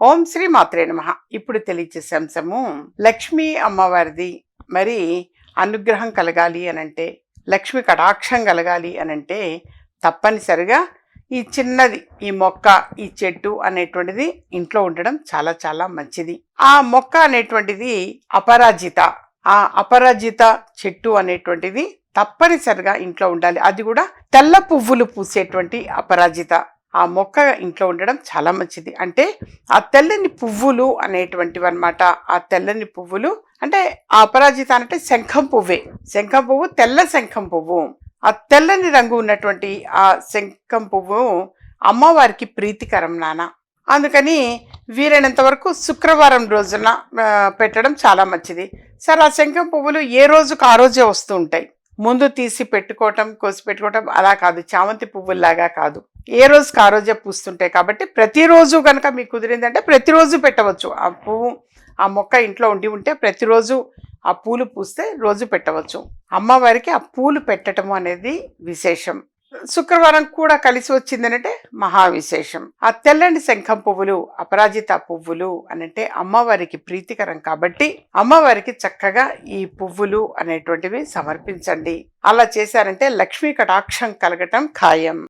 ఓం శ్రీ మాత్రే నమ. ఇప్పుడు తెలియచేసే అంశము లక్ష్మీ అమ్మవారిది. మరి అనుగ్రహం కలగాలి అనంటే లక్ష్మి కటాక్షం కలగాలి అనంటే తప్పనిసరిగా ఈ చిన్నది ఈ మొక్క ఈ చెట్టు అనేటువంటిది ఇంట్లో ఉండడం చాలా చాలా మంచిది. ఆ మొక్క అనేటువంటిది అపరాజిత. ఆ అపరాజిత చెట్టు అనేటువంటిది తప్పనిసరిగా ఇంట్లో ఉండాలి. అది కూడా తెల్ల పువ్వులు పూసేటువంటి అపరాజిత. ఆ మొక్క ఇంట్లో ఉండడం చాలా మంచిది. అంటే ఆ తెల్లని పువ్వులు అనేటువంటివి అనమాట ఆ తెల్లని పువ్వులు అంటే ఆ అపరాజిత అంటే శంఖం పువ్వే. శంఖం పువ్వు తెల్ల శంఖం పువ్వు. ఆ తెల్లని రంగు ఉన్నటువంటి ఆ శంఖం పువ్వు అమ్మవారికి ప్రీతికరం నాన్న. అందుకని వీలైనంత వరకు శుక్రవారం రోజున పెట్టడం చాలా మంచిది. సార్ ఆ శంఖం పువ్వులు ఏ రోజుకు ఆ రోజే వస్తూ ఉంటాయి. ముందు తీసి పెట్టుకోవటం కోసి పెట్టుకోవటం అలా కాదు. చామంతి పువ్వుల్లాగా కాదు. ఏ రోజుకి ఆ రోజే పూస్తుంటాయి కాబట్టి ప్రతిరోజు కనుక మీకు కుదిరిందంటే ప్రతిరోజు పెట్టవచ్చు. ఆ పువ్వు ఆ మొక్క ఇంట్లో ఉండి ఉంటే ప్రతిరోజు ఆ పూలు పూస్తే రోజు పెట్టవచ్చు. అమ్మవారికి ఆ పూలు పెట్టడం అనేది విశేషం. శుక్రవారం కూడా కలిసి వచ్చిందనంటే మహా విశేషం ఆ తెల్లని శంఖం పువ్వులు అపరాజిత పువ్వులు అనంటే అమ్మవారికి ప్రీతికరం కాబట్టి అమ్మవారికి చక్కగా ఈ పువ్వులు అనేటువంటివి సమర్పించండి. అలా చేశారంటే లక్ష్మీ కటాక్షం కలగటం ఖాయం.